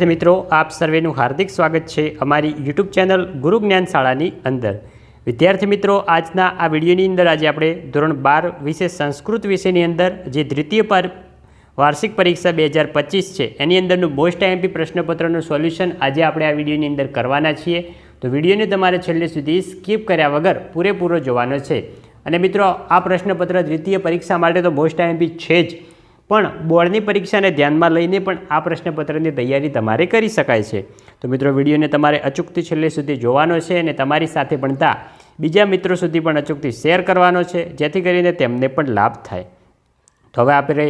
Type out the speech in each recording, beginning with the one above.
મિત્રો, આપ સર્વેનું હાર્દિક સ્વાગત છે અમારી યુટ્યુબ ચેનલ ગુરુ જ્ઞાન શાળાની અંદર. વિદ્યાર્થી મિત્રો, આજના આ વિડીયોની અંદર આજે આપણે ધોરણ બાર વિશે સંસ્કૃત વિષયની અંદર જે દ્વિતીય પર વાર્ષિક પરીક્ષા બે હજાર પચીસ છે, એની અંદરનું મોસ્ટ આઈએમપી પ્રશ્નપત્રનું સોલ્યુશન આજે આપણે આ વિડીયોની અંદર કરવાના છીએ. તો વિડીયોને તમારે છેલ્લે સુધી સ્કીપ કર્યા વગર પૂરેપૂરો જોવાનો છે. અને મિત્રો, આ પ્રશ્નપત્ર દ્વિતીય પરીક્ષા માટે તો મોસ્ટ આઈએમપી છે જ. પણ બોર્ડની પરીક્ષાને ધ્યાનમાં લઈને પણ આ પ્રશ્નપત્રની તૈયારી તમારે કરી શકાય છે. તો મિત્રો, વિડીયોને તમારે અચૂકથી છેલ્લે સુધી જોવાનો છે અને તમારી સાથે ભણતા બીજા મિત્રો સુધી પણ અચૂકથી શેર કરવાનો છે, જેથી કરીને તેમને પણ લાભ થાય. તો હવે આપણે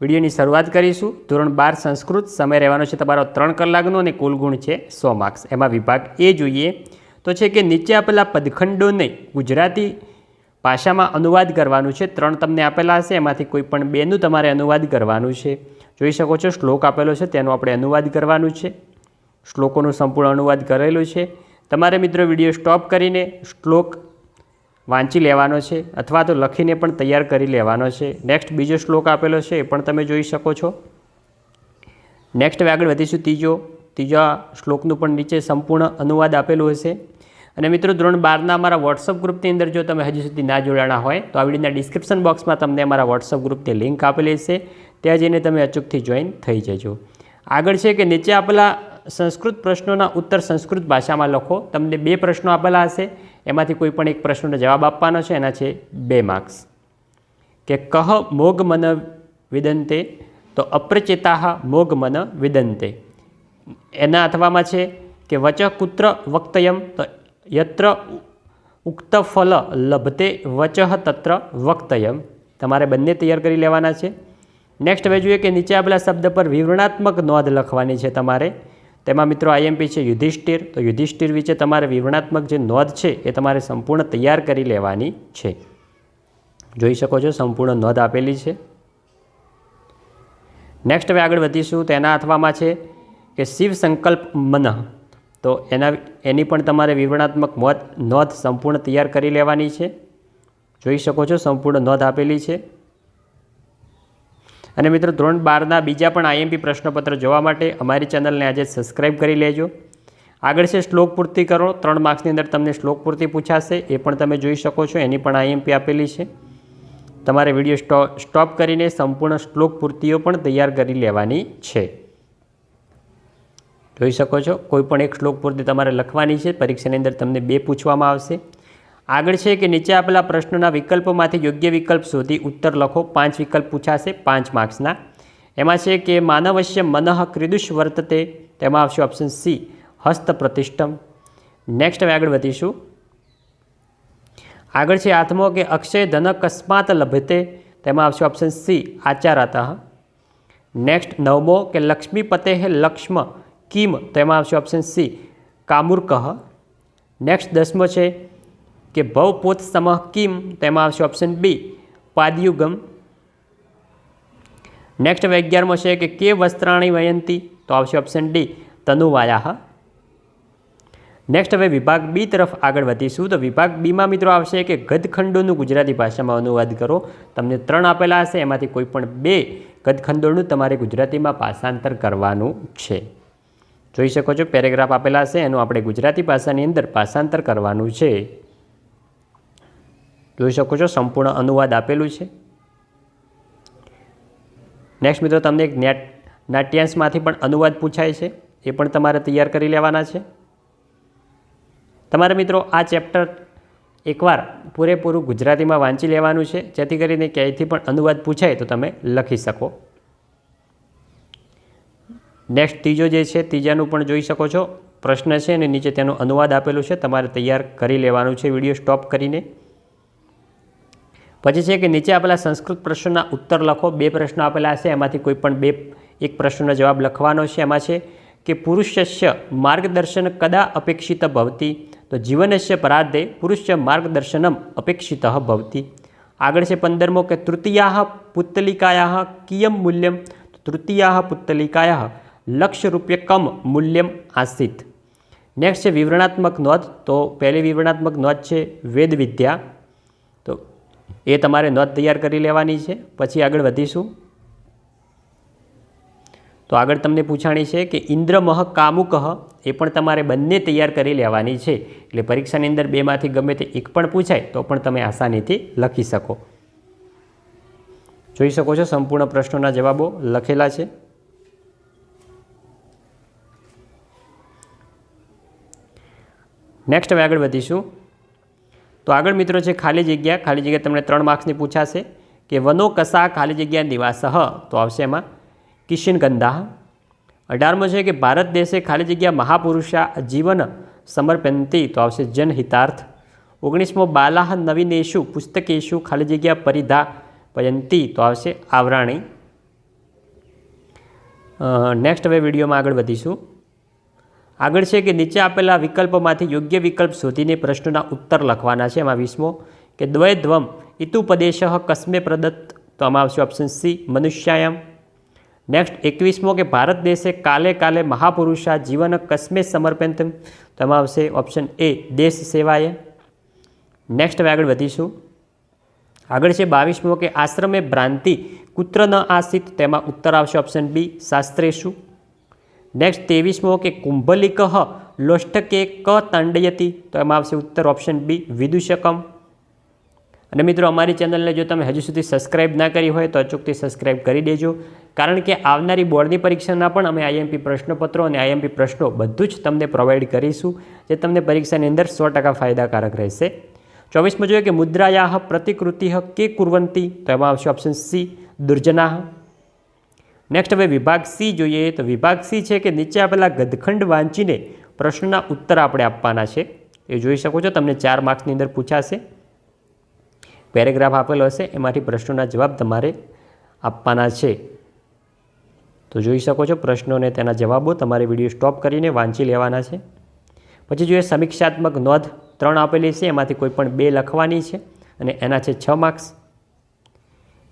વિડીયોની શરૂઆત કરીશું. ધોરણ બાર સંસ્કૃત, સમય રહેવાનો છે તમારો ત્રણ કલાકનો અને કુલ ગુણ છે સો માર્ક્સ. એમાં વિભાગ એ જોઈએ તો છે કે નીચે આપેલા પદખંડોને ગુજરાતી ભાષામાં અનુવાદ કરવાનું છે. ત્રણ તમને આપેલા હશે. એમાંથી કોઈ પણ બેનું તમારે અનુવાદ કરવાનું છે. જોઈ શકો છો, શ્લોક આપેલો છે, તેનો આપણે અનુવાદ કરવાનું છે. શ્લોકોનું સંપૂર્ણ અનુવાદ કરેલું છે. તમારે મિત્રો વીડિયો સ્ટોપ કરીને શ્લોક વાંચી લેવાનો છે અથવા તો લખીને પણ તૈયાર કરી લેવાનો છે. નેક્સ્ટ બીજો શ્લોક આપેલો છે, એ પણ તમે જોઈ શકો છો. નેક્સ્ટ આગળ વધીશું. ત્રીજો, ત્રીજા શ્લોકનું પણ નીચે સંપૂર્ણ અનુવાદ આપેલું હશે. અને મિત્રો ધોરણ બારના અમારા વોટ્સઅપ ગ્રુપની અંદર જો તમે હજી સુધી ના જોડાણા હોય, તો આ વિડીયોના ડિસ્ક્રિપ્શન બોક્સમાં તમને અમારા વોટ્સઅપ ગ્રુપની લિંક આપેલી છે. ત્યાં જઈને તમે અચૂકથી જોઈન થઈ જજો. આગળ છે કે નીચે આપેલા સંસ્કૃત પ્રશ્નોના ઉત્તર સંસ્કૃત ભાષામાં લખો. તમને બે પ્રશ્નો આપેલા હશે. એમાંથી કોઈ પણ એક પ્રશ્નનો જવાબ આપવાનો છે. એના છે બે માર્ક્સ કે કહ મોગ મન વિદંતે, તો અપ્રચેતા મોગ મન વિદંતે. એના અથવામાં છે કે વચ કુત્ર વક્તયમ, તો યત્ર ઉક્ત ફલ લભતે વચ તત્ર વક્તયમ. તમારે બંને તૈયાર કરી લેવાના છે. નેક્સ્ટ હવે જોઈએ કે નીચે આપેલા શબ્દ પર વિવરણાત્મક નોંધ લખવાની છે તમારે. તેમાં મિત્રો આઈએમપી છે યુધિષ્ઠિર. તો યુધિષ્ઠિર વિશે તમારે વિવરણાત્મક જે નોંધ છે એ તમારે સંપૂર્ણ તૈયાર કરી લેવાની છે. જોઈ શકો છો, સંપૂર્ણ નોંધ આપેલી છે. નેક્સ્ટ હવે આગળ વધીશું. તેના અથવામાં છે કે શિવ સંકલ્પ મન. તો એના એની પણ તમારે વિવરણાત્મક નોંધ નોંધ સંપૂર્ણ તૈયાર કરી લેવાની છે. જોઈ શકો છો, સંપૂર્ણ નોંધ આપેલી છે. અને મિત્રો, ધોરણ બારના બીજા પણ આઈએમપી પ્રશ્નપત્ર જોવા માટે અમારી ચેનલને આજે સબસ્ક્રાઈબ કરી લેજો. આગળ છે શ્લોક પૂર્તિ કરો. ત્રણ માર્ક્સની અંદર તમને શ્લોક પૂર્તિ પૂછાશે. એ પણ તમે જોઈ શકો છો. એની પણ આઈએમપી આપેલી છે. તમારે વીડિયો સ્ટો, સ્ટોપ કરીને સંપૂર્ણ શ્લોક પૂર્તિઓ પણ તૈયાર કરી લેવાની છે. જોઈ શકો છો. કોઈ પણ એક શ્લોક પૂર્તિ તમારે લખવાની છે. પરીક્ષાની અંદર તમને બે પૂછવામાં આવશે. આગળ છે કે નીચે આપેલા પ્રશ્નોના વિકલ્પોમાંથી યોગ્ય વિકલ્પ શોધી ઉત્તર લખો. પાંચ વિકલ્પ પૂછાશે. પાંચ માર્ક્સના. એમાં છે કે માનવશ્ય મનઃ ક્રિદુષ વર્તતે. તેમાં આવશે ઓપ્શન સી, હસ્ત પ્રતિષ્ઠમ. નેક્સ્ટ હવે આગળ વધીશું. આગળ છે આત્મો કે અક્ષય ધન અકસ્માત લભતે. તેમાં આવશે ઓપ્શન સી, આચારાતા. નેક્સ્ટ નવમો કે લક્ષ્મીપતે લક્ષ્મ. કિમ તેમાં આવશે ઓપ્શન સી કામુર્કહ. નેક્સ્ટ દસમો છે કે ભવપોત સમહ કિમ તેમાં આવશે ઓપ્શન બી પાદયુગમ. નેક્સ્ટ હવે અગિયારમો છે કે કે વસ્ત્રાણી વયંતી, તો આવશે ઓપ્શન ડી તનુવાયા નેક્સ્ટ હવે વિભાગ બી તરફ આગળ વધીશું. તો વિભાગ બીમાં મિત્રો આવશે કે ગદખંડોનું ગુજરાતી ભાષામાં અનુવાદ કરો. તમને ત્રણ આપેલા હશે, એમાંથી કોઈ પણ બે ગદખંડોનું તમારે ગુજરાતીમાં ભાષાંતર કરવાનું છે. જોઈ શકો છો, પેરેગ્રાફ આપેલા હશે એનું આપણે ગુજરાતી ભાષાની અંદર ભાષાંતર કરવાનું છે. જોઈ શકો છો, સંપૂર્ણ અનુવાદ આપેલું છે. નેક્સ્ટ મિત્રો, તમને એક નેટ, નાટ્યાંશમાંથી પણ અનુવાદ પૂછાય છે, એ પણ તમારે તૈયાર કરી લેવાના છે. તમારે મિત્રો, આ ચેપ્ટર એકવાર પૂરેપૂરું ગુજરાતીમાં વાંચી લેવાનું છે, જેથી કરીને ક્યાંયથી પણ અનુવાદ પૂછાય તો તમે લખી શકો. નેક્સ્ટ ત્રીજો જે છે, ત્રીજાનું પણ જોઈ શકો છો. પ્રશ્ન છે અને નીચે તેનો અનુવાદ આપેલું છે. તમારે તૈયાર કરી લેવાનું છે. વીડિયો સ્ટોપ કરીને. પછી છે કે નીચે આપેલા સંસ્કૃત પ્રશ્નોના ઉત્તર લખો. બે પ્રશ્નો આપેલા હશે. એમાંથી કોઈ પણ બે, એક પ્રશ્નનો જવાબ લખવાનો છે એમાં છે કે પુરુષસ્ય માર્ગદર્શન કદા અપેક્ષિત ભવતી? તો જીવનસ્ય પરાધે પુરુષ માર્ગદર્શનમ અપેક્ષિત ભવતી. આગળ છે પંદરમો કે તૃતીયા પુત્તલિકાયા કિયમ મૂલ્યમ? તૃતીયા પુત્તલિકાયા લક્ષ રૂપ્યકમ મૂલ્યમ આસિત. નેક્સ્ટ છે વિવરણાત્મક નોંધ. તો પહેલી વિવરણાત્મક નોંધ છે વેદ વિદ્યા. તો એ તમારે નોંધ તૈયાર કરી લેવાની છે. પછી આગળ વધીશું. તો આગળ તમને પૂછાણી છે કે ઇન્દ્રમહ કામુકહ એ પણ તમારે બંને તૈયાર કરી લેવાની છે. એટલે પરીક્ષાની અંદર બેમાંથી ગમે તે એક પણ પૂછાય, તો પણ તમે આસાનીથી લખી શકો. જોઈ શકો છો સંપૂર્ણ પ્રશ્નોના જવાબો લખેલા છે. નેક્સ્ટ હવે આગળ વધીશું. તો આગળ મિત્રો છે ખાલી જગ્યા ખાલી જગ્યા તમને ત્રણ માર્ક્સની પૂછાશે કે વનો કસા ખાલી જગ્યા નિવાસહ તો આવશે એમાં કિશનગંધા. અઢારમો છે કે ભારત દેશે ખાલી જગ્યા મહાપુરુષા જીવન સમર્પંતી તો આવશે જનહિતાર્થ. ઓગણીસમો બાલાહ નવીનેશુ પુસ્તકેશુ ખાલી જગ્યા પરિધા પયંતી. તો આવશે આવરાણી. નેક્સ્ટ હવે વિડીયોમાં આગળ વધીશું. આગળ છે કે નીચે આપેલા વિકલ્પોમાંથી યોગ્ય વિકલ્પ શોધીને પ્રશ્નોના ઉત્તર લખવાના છે. એમાં વીસમો કે દ્વયધ્વમ ઇતુપદેશ કસ્મે પ્રદત્ત. તો આમાં આવશે ઓપ્શન સી મનુષ્યાયમ. નેક્સ્ટ એકવીસમો કે ભારત દેશે કાલે કાલે મહાપુરુષા જીવન કસ્મે સમર્પિત તો એમાં આવશે ઓપ્શન એ દેશ સેવાએ નેક્સ્ટ હવે આગળ વધીશું. આગળ છે બાવીસમો કે આશ્રમે ભ્રાંતિ, કુત્ર ન આસિત. તેમાં ઉત્તર આવશે ઓપ્શન બી શાસ્ત્રેશુ. નેક્સ્ટ ત્રેવીસમો કે કુંભલિક લોષ્ટકે ક તાંડયતી. તો એમાં આવશે ઉત્તર ઓપ્શન બી વિદુષકમ. અને મિત્રો, અમારી ચેનલને જો તમે હજુ સુધી સબસ્ક્રાઇબ ના કરી હોય, તો અચૂકથી સબસ્ક્રાઇબ કરી દેજો. કારણ કે આવનારી બોર્ડની પરીક્ષાના પણ અમે આઈએમપી પ્રશ્નપત્રો અને આઈએમપી પ્રશ્નો બધું જ તમને પ્રોવાઈડ કરીશું, જે તમને પરીક્ષાની અંદર સો ફાયદાકારક રહેશે. ચોવીસમાં જોઈએ કે મુદ્રાયા પ્રતિકૃતિ કે કુર્વંતી. તો એમાં આવશે ઓપ્શન સી દુર્જના નેક્સ્ટ હવે વિભાગ સી જોઈએ. તો વિભાગ સી છે કે નીચે આપેલા ગદખંડ વાંચીને પ્રશ્નના ઉત્તર આપણે આપવાના છે. એ જોઈ શકો છો. તમને ચાર માર્ક્સની અંદર પૂછાશે. પેરેગ્રાફ આપેલો હશે. એમાંથી પ્રશ્નોના જવાબ તમારે આપવાના છે. તો જોઈ શકો છો પ્રશ્નોને તેના જવાબો. તમારે વીડિયો સ્ટોપ કરીને વાંચી લેવાના છે. પછી જોઈએ સમીક્ષાત્મક નોંધ. ત્રણ આપેલી છે. એમાંથી કોઈ પણ બે લખવાની છે. અને એના છે છ માર્ક્સ.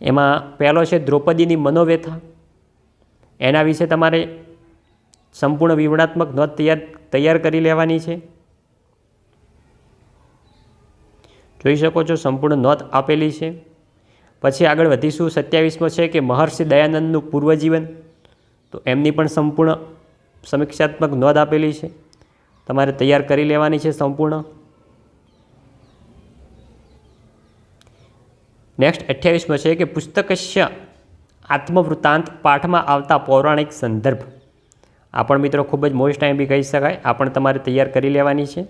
એમાં પહેલો છે દ્રૌપદીની મનોવ્યથા. એના વિશે તમારે સંપૂર્ણ વિવરણાત્મક નોંધ તૈયાર તૈયાર કરી લેવાની છે. જોઈ શકો છો સંપૂર્ણ નોંધ આપેલી છે. પછી આગળ વધીશું. સત્યાવીસમો છે કે મહર્ષિ દયાનંદનું પૂર્વજીવન. તો એમની પણ સંપૂર્ણ સમીક્ષાત્મક નોંધ આપેલી છે. તમારે તૈયાર કરી લેવાની છે સંપૂર્ણ. નેક્સ્ટ અઠ્યાવીસમાં છે કે પુસ્તકસ્ય આત્મવૃત્તાંત પાઠમાં આવતા પૌરાણિક સંદર્ભ. આ પણ મિત્રો ખૂબ જ મોસ્ટ ટાઈમ બી કહી શકાય. આ પણ તમારે તૈયાર કરી લેવાની છે.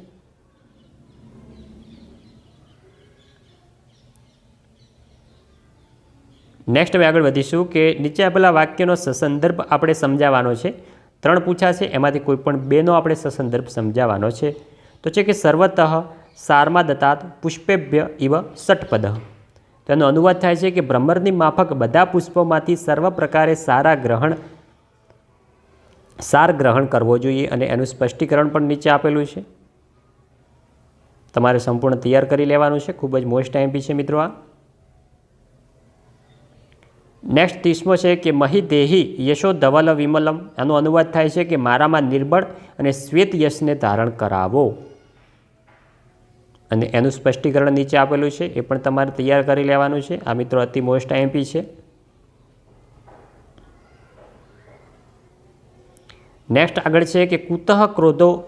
નેક્સ્ટ હવે આગળ વધીશું કે નીચે આપેલા વાક્યનો સસંદર્ભ આપણે સમજાવવાનો છે. ત્રણ પૂછા છે, એમાંથી કોઈ પણ બેનો આપણે સસંદર્ભ સમજાવવાનો છે. તો છે કે સર્વતઃ સારમા દત્તાત પુષ્પેભ્ય ઇવ સટપદ. તેનો અનુવાદ થાય છે કે ભ્રમરની માફક બધા પુષ્પોમાંથી સર્વ પ્રકારે સારા ગ્રહણ, સાર ગ્રહણ કરવો જોઈએ અને એનું સ્પષ્ટીકરણ પણ નીચે આપેલું છે. તમારે સંપૂર્ણ તૈયાર કરી લેવાનું છે. ખૂબ જ મોસ્ટ ટાઈમ છે મિત્રો આ. નેક્સ્ટ ત્રીસમો છે કે મહી દેહી યશો ધવલ વિમલમ. એનો અનુવાદ થાય છે કે મારામાં નિર્બળ અને શ્વેત યશને ધારણ કરાવો. અને એનું સ્પષ્ટીકરણ નીચે આપેલું છે, એ પણ તમારે તૈયાર કરી લેવાનું છે. આ મિત્રો અતિ મોસ્ટ આઈએમપી છે. નેક્સ્ટ આગળ છે કે કુતઃ ક્રોધો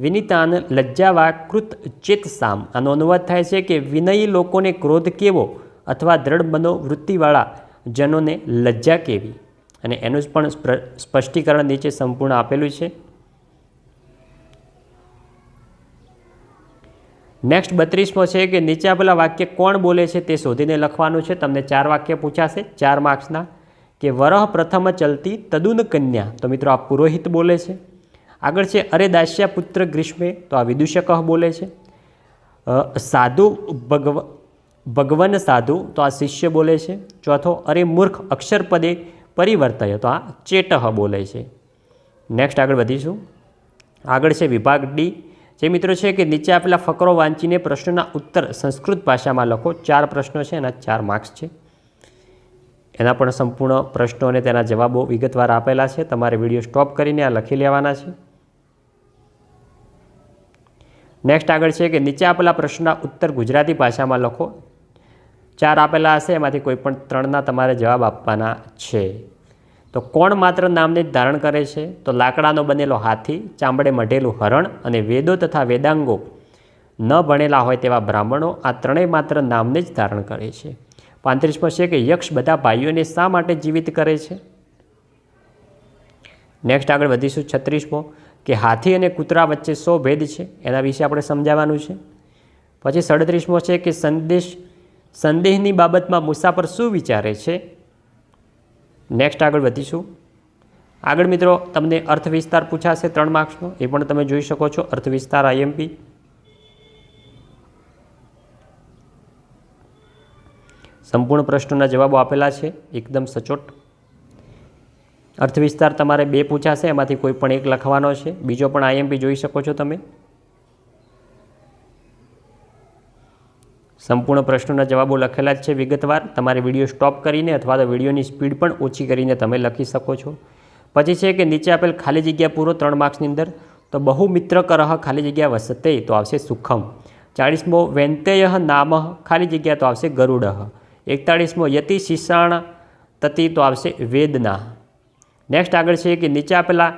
વિનિતાન લજ્જાવા કૃત ચેતસામ આનો અનુવાદ થાય છે કે વિનયી લોકોને ક્રોધ કેવો અથવા દ્રઢ મનોવૃત્તિવાળા જનોને લજ્જા કેવી? અને એનું પણ સ્પષ્ટીકરણ નીચે સંપૂર્ણ આપેલું છે. નેક્સ્ટ બત્રીસમો છે કે નીચે આપેલા વાક્ય કોણ બોલે છે તે શોધીને લખવાનું છે. તમને ચાર વાક્ય પૂછાશે. ચાર માર્ક્સના. કે વરહ પ્રથમ ચલતી તદુન કન્યા. તો મિત્રો આ પુરોહિત બોલે છે. આગળ છે, અરે દાસ્યા પુત્ર ગ્રીષ્મે. તો આ વિદુષક બોલે છે. સાધુ ભગવ, ભગવન સાધુ. તો આ શિષ્ય બોલે છે. ચોથો, અરે મૂર્ખ અક્ષરપદે પરિવર્તય. તો આ ચેટહ બોલે છે. નેક્સ્ટ આગળ વધીશું. આગળ છે વિભાગ ડી. જે મિત્રો છે કે નીચે આપેલા ફકરો વાંચીને પ્રશ્નોના ઉત્તર સંસ્કૃત ભાષામાં લખો. ચાર પ્રશ્નો છે, એના ચાર માર્ક્સ છે. એના પણ સંપૂર્ણ પ્રશ્નો અને તેના જવાબો વિગતવાર આપેલા છે. તમારે વીડિયો સ્ટોપ કરીને આ લખી લેવાના છે. નેક્સ્ટ આગળ છે કે નીચે આપેલા પ્રશ્નના ઉત્તર ગુજરાતી ભાષામાં લખો. ચાર આપેલા હશે, એમાંથી કોઈ પણ ત્રણના તમારે જવાબ આપવાના છે. તો કોણ માત્ર નામને જ ધારણ કરે છે? તો લાકડાનો બનેલો હાથી, ચામડે મઢેલું હરણ અને વેદો તથા વેદાંગો. ન ભણેલા હોય તેવા બ્રાહ્મણો આ ત્રણેય માત્ર નામને જ ધારણ કરે છે. પાંત્રીસમો છે કે યક્ષ બધા ભાઈઓને શા માટે જીવિત કરે છે? નેક્સ્ટ આગળ વધીશું છત્રીસમો, કે હાથી અને કૂતરા વચ્ચે સો ભેદ છે? એના વિશે આપણે સમજાવવાનું છે. પછી સડત્રીસમો છે કે સંદેશ, સંદેહની બાબતમાં મુસાફર શું વિચારે છે? નેક્સ્ટ આગળ વધીશું. આગળ મિત્રો, તમને અર્થ વિસ્તાર પૂછાશે ત્રણ માર્ક્સનો. એ પણ તમે જોઈ શકો છો. અર્થ વિસ્તાર આઈએમપી સંપૂર્ણ પ્રશ્નોના જવાબો આપેલા છે. એકદમ સચોટ. અર્થ વિસ્તાર તમારે બે પૂછાશે. એમાંથી કોઈ પણ એક લખવાનો છે. બીજો પણ આઈએમપી જોઈ શકો છો તમે. સંપૂર્ણ પ્રશ્નોના જવાબો લખેલા જ છે વિગતવાર. તમારે વીડિયો સ્ટોપ કરીને અથવા તો વિડીયોની સ્પીડ પણ ઓછી કરીને તમે લખી શકો છો. પછી છે કે નીચે આપેલ ખાલી જગ્યા પૂરો ત્રણ માર્ક્સની અંદર. તો બહુ મિત્ર કરહ ખાલી જગ્યા વસતે તો આવશે સુખમ. ચાળીસમો વેંતેય નામ ખાલી જગ્યા તો આવશે ગરુડ. એકતાળીસમો યતિ શિષાણ તતિ તો આવશે વેદના. નેક્સ્ટ આગળ છે કે નીચે આપેલા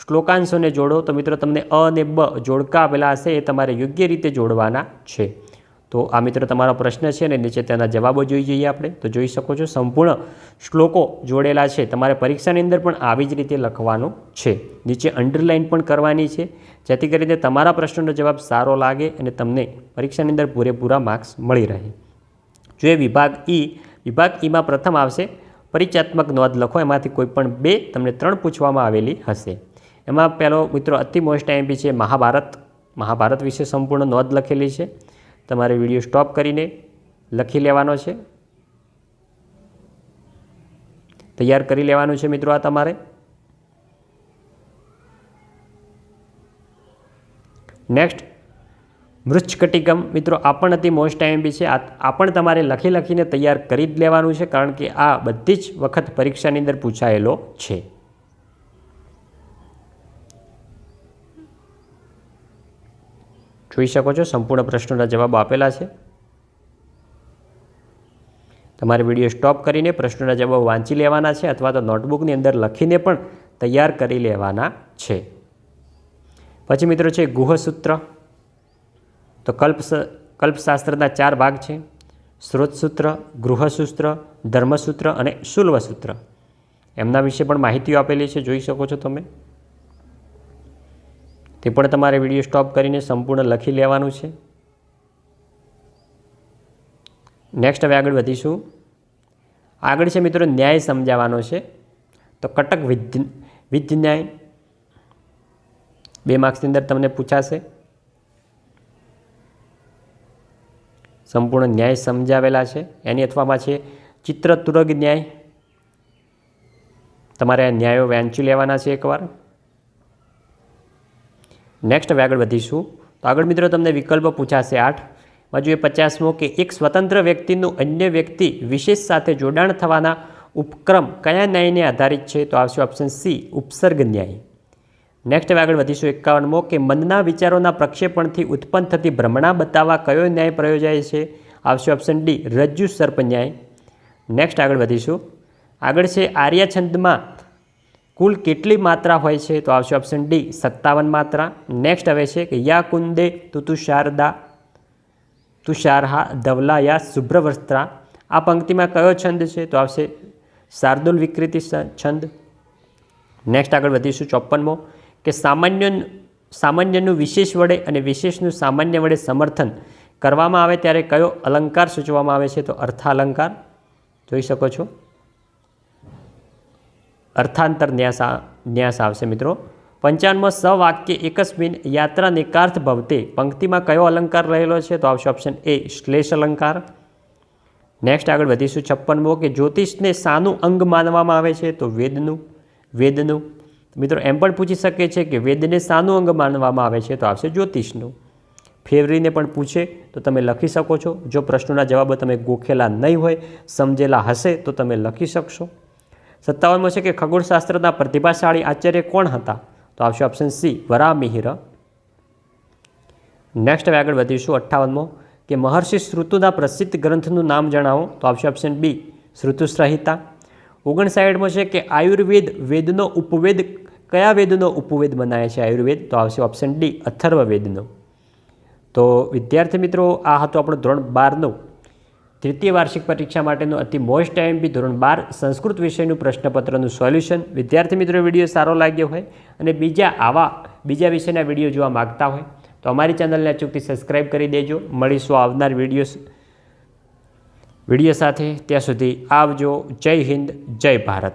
શ્લોકાંશોને જોડો. તો મિત્રો તમને અ અને બ જોડકા આપેલા હશે એ તમારે યોગ્ય રીતે જોડવાના છે. તો આ મિત્રો તમારો પ્રશ્ન છે ને નીચે તેના જવાબો જોઈ જઈએ આપણે. તો જોઈ શકો છો, સંપૂર્ણ શ્લોકો જોડેલા છે. તમારે પરીક્ષાની અંદર પણ આવી જ રીતે લખવાનું છે. નીચે અંડરલાઇન પણ કરવાની છે. જેથી કરીને તમારા પ્રશ્નનો જવાબ સારો લાગે અને તમને પરીક્ષાની અંદર પૂરેપૂરા માર્ક્સ મળી રહે. જો એ વિભાગ ઈ, વિભાગ ઈમાં પ્રથમ આવશે, પરિચયાત્મક નોંધ લખો. એમાંથી કોઈ પણ બે તમને ત્રણ પૂછવામાં આવેલી હશે. એમાં પહેલો મિત્રો અતિ મોસ્ટ એમપી છે, મહાભારત. મહાભારત વિશે સંપૂર્ણ નોંધ લખેલી છે. તમારે વીડિયો સ્ટોપ કરીને લખી લેવાનો છે. તૈયાર કરી લેવાનું છે મિત્રો આ તમારે. નેક્સ્ટ મૃચ્છકટિકમ મિત્રો, આ પણ અતિ મોસ્ટ બી છે. આ પણ તમારે લખી લખીને તૈયાર કરી જ લેવાનું છે, કારણ કે આ બધી જ વખત પરીક્ષાની અંદર પૂછાયેલો છે. જોઈ શકો છો, સંપૂર્ણ પ્રશ્નોના જવાબ આપેલા છે. તમારે વીડિયો સ્ટોપ કરીને પ્રશ્નોના જવાબ વાંચી લેવાના છે અથવા તો નોટબુકની અંદર લખીને પણ તૈયાર કરી લેવાના છે. પછી મિત્રો છે ગુહસૂત્ર. તો કલ્પ કલ્પશાસ્ત્રના ચાર ભાગ છે. સ્ત્રોતસૂત્ર ગૃહસૂત્ર, ધર્મસૂત્ર અને શુલ્વસૂત્ર. એમના વિશે પણ માહિતીઓ આપેલી છે, જોઈ શકો છો તમે. તે પણ તમારે વીડિયો સ્ટોપ કરીને સંપૂર્ણ લખી લેવાનું છે. નેક્સ્ટ હવે આગળ વધીશું. આગળ છે મિત્રો ન્યાય સમજાવવાનો છે. તો કટક વિધ વિધ ન્યાય. બે માર્ક્સની અંદર તમને પૂછાશે. સંપૂર્ણ ન્યાય સમજાવેલા છે. એની અથવામાં છે ચિત્રતુરગ ન્યાય. તમારે ન્યાયો વહેંચી લેવાના છે એકવાર. નેક્સ્ટ હવે આગળ વધીશું. તો આગળ મિત્રો તમને વિકલ્પ પૂછાશે આઠ. બાજુ એ પચાસમો કે એક સ્વતંત્ર વ્યક્તિનું અન્ય વ્યક્તિ વિશેષ સાથે જોડાણ થવાના ઉપક્રમ કયા ન્યાયને આધારિત છે? તો આવશે ઓપ્શન સી ઉપસર્ગ ન્યાય. નેક્સ્ટ હવે આગળ વધીશું એકાવનમો કે મનના વિચારોના પ્રક્ષેપણથી ઉત્પન્ન થતી ભ્રમણા બતાવવા કયો ન્યાય પ્રયોજાય છે? આવશે ઓપ્શન ડી રજ્જુ સર્પ ન્યાય. નેક્સ્ટ આગળ વધીશું. આગળ છે આર્યા છંદમાં કુલ કેટલી માત્રા હોય છે? તો આવશે ઓપ્શન ડી સત્તાવન માત્રા. નેક્સ્ટ હવે છે કે યા કુંદે તુતુષારદા તુષારહા ધવલા યા શુભ્રવસ્ત્રા. આ પંક્તિમાં કયો છંદ છે? તો આવશે શાર્દુલ વિકૃતિ છંદ. નેક્સ્ટ આગળ વધીશું ચોપ્પનમો. કે સામાન્ય, સામાન્યનું વિશેષ વડે અને વિશેષનું સામાન્ય વડે સમર્થન કરવામાં આવે ત્યારે કયો અલંકાર સૂચવવામાં આવે છે? તો અર્થાલંકાર. જોઈ શકો છો. અર્થાંતર ન્યાસ ન્યાસ આવશે મિત્રો. પંચાવનમાં સવાક્ય એકસ્મિન યાત્રા નિકાર્થ ભવતે પંક્તિમાં કયો અલંકાર રહેલો છે? તો આવશે ઓપ્શન એ શ્લેષ અલંકાર. નેક્સ્ટ આગળ વધીશું છપ્પનમો કે જ્યોતિષને સાનું અંગ માનવામાં આવે છે? તો વેદનું વેદનું. મિત્રો એમ પણ પૂછી શકે છે કે વેદને સાનું અંગ માનવામાં આવે છે? તો આવશે જ્યોતિષનું. ફેવરીને પણ પૂછે, તો તમે લખી શકો છો. જો પ્રશ્નોના જવાબો તમે ગોખેલા નહીં હોય, સમજેલા હશે, તો તમે લખી શકશો. સત્તાવનમો છે કે ખગોળશાસ્ત્રના પ્રતિભાશાળી આચાર્ય કોણ હતા? તો આવશે ઓપ્શન સી વરામિહિર. નેક્સ્ટ હવે આગળ વધીશું અઠ્ઠાવનમો. કે મહર્ષિ શ્રુતુના પ્રસિદ્ધ ગ્રંથનું નામ જણાવો. તો આવશે ઓપ્શન બી શ્રુતુસંહિતા. ઓગણસાઠમાં છે કે આયુર્વેદ વેદનો ઉપવેદ, કયા વેદનો ઉપવેદ મનાય છે આયુર્વેદ? તો આવશે ઓપ્શન ડી અથર્વવેદનો. તો વિદ્યાર્થી મિત્રો, આ હતો આપણો ધોરણ બારનો. તૃતીય વાર્ષિક પરીક્ષા માટેનું અતિ મોસ્ટ આઈએમપી ધોરણ બાર સંસ્કૃત વિષયનું પ્રશ્નપત્રનું સોલ્યુશન. વિદ્યાર્થી મિત્રો વીડિયો સારો લાગ્યો હોય અને બીજા આવા, બીજા વિષયના વીડિયો જોવા માગતા હોય, તો અમારી ચેનલને અચૂકથી સબસ્ક્રાઈબ કરી દેજો. મળીશું આવનાર વીડિયો વીડિયો સાથે. ત્યાં સુધી આવજો. જય હિન્દ, જય ભારત.